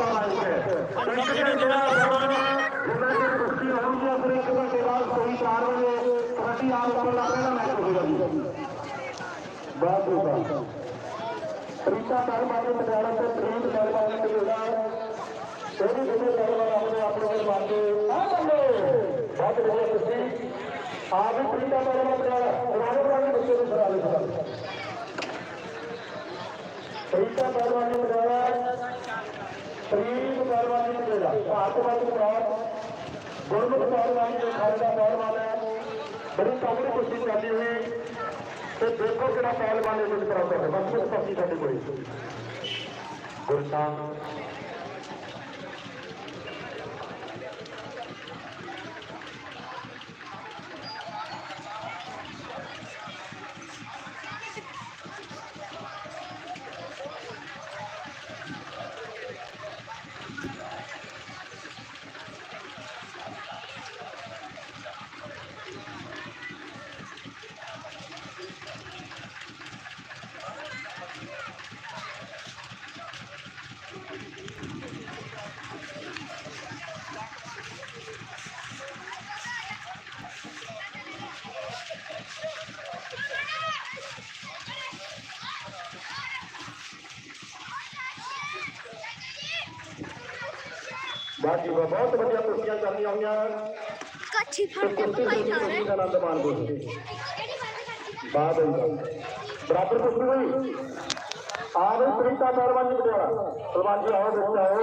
ਆਈ ਹੈ ਇੱਕ ਦਿਨ ਜਿਹੜਾ ਜਿੰਨਾ ਕਿ ਕੁਸ਼ਤੀ ਹੋਊਗੀ ਫਿਰ ਇੱਕ ਘੰਟੇ ਬਾਅਦ ਕੋਈ 4 ਵਜੇ ਕਬੱਡੀ ਆਮ ਕਰਨ ਲੱਗ ਪੈਣਾ ਮੈਚ ਹੋਵੇਗਾ ਜੀ ਬਹੁਤ ਬਹੁਤ ਪ੍ਰੀਤਾ ਪਰਮਾਤਮਾ ਮਟਿਆਲਾ ਤੇ ਪ੍ਰੀਤ ਪਰਮਾਤਮਾ ਦੇ ਜਿਹੜਾ ਇਹ ਵੀ ਜਿਹੜੇ ਪਰਮਾਤਮਾ ਆਪਣੇ ਆਪਣੇ ਕੋਲ ਮੰਨਦੇ ਆ ਬੰਦੇ ਬਹੁਤ ਵਧੀਆ ਕੁਸ਼ਤੀ ਆਪ ਵੀ ਪ੍ਰੀਤਾ ਪਰਮਾਤਮਾ ਮਟਿਆਲਾ ਪੁਰਾਣੇ ਪੁਰਾਣੇ ਬੱਚੇ ਨੂੰ ਖੜਾ ਲਿਖਦਾ ਪ੍ਰੀਤਾ ਪਰਮਾਤਮਾ ਮਟਿਆਲਾ ਪ੍ਰੀਤ ਪਰਮਾਤਮਾ ਮਟਿਆਲਾ ਭਾਰਤ ਵਾਲੀ ਮੁਰਾਦ ਗੁਰਮੁਖ ਪਹਿਲਵਾਨ ਦੇ ਖਾਲਸਾ ਪਹਿਲਵਾਨ ਹੈ ਬੜੀ ਤਗੜੀ ਕੁਸ਼ਤੀ ਕਰਦੀ ਹੋਈ ਤੇ ਦੇਖੋ ਕਿਹੜਾ ਪਹਿਲਵਾਨ ਇਹ ਕਰਾਉਂਦਾ ਹੈ ਬਸ ਉਸ ਪਾਸੇ ਸਾਡੇ ਕੋਲ ਗੁਰਸਾਨ ਬਾਕੀ ਬਹੁਤ ਵਧੀਆ ਕੁਸ਼ਤੀਆਂ ਚੱਲੀਆਂ ਹੋਈਆਂ। ਕੱਚੀ ਤੇ ਫੜ ਕੇ ਪਕਾਈ ਦੀ ਜਾ ਰਹੇ ਦਾ ਆਨੰਦ ਮਾਣਦੇ ਬਾਦ ਬਰਾਬਰ ਕੁਸ਼ਤੀ ਹੋਈ। ਆਵੇ ਪ੍ਰੀਤਾ ਪਹਿਲਵਾਨ ਜੀ ਬਟਿਆਲਾ ਪਹਿਲਵਾਨ ਜੀ ਆਓ ਬੱਚਾ ਆਓ।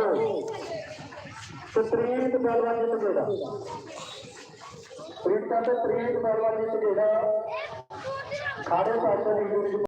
ਤੇ ਪ੍ਰੀਤ ਪਹਿਲਵਾਨ ਜੀ ਬਟਿਆਲਾ ਪ੍ਰੀਤਾ ਤੇ ਪ੍ਰੀਤ ਪਹਿਲਵਾਨ ਜੀ ਬਟਿਆਲਾ ਖਾੜੇ ਪਾਸੇ ਦੀ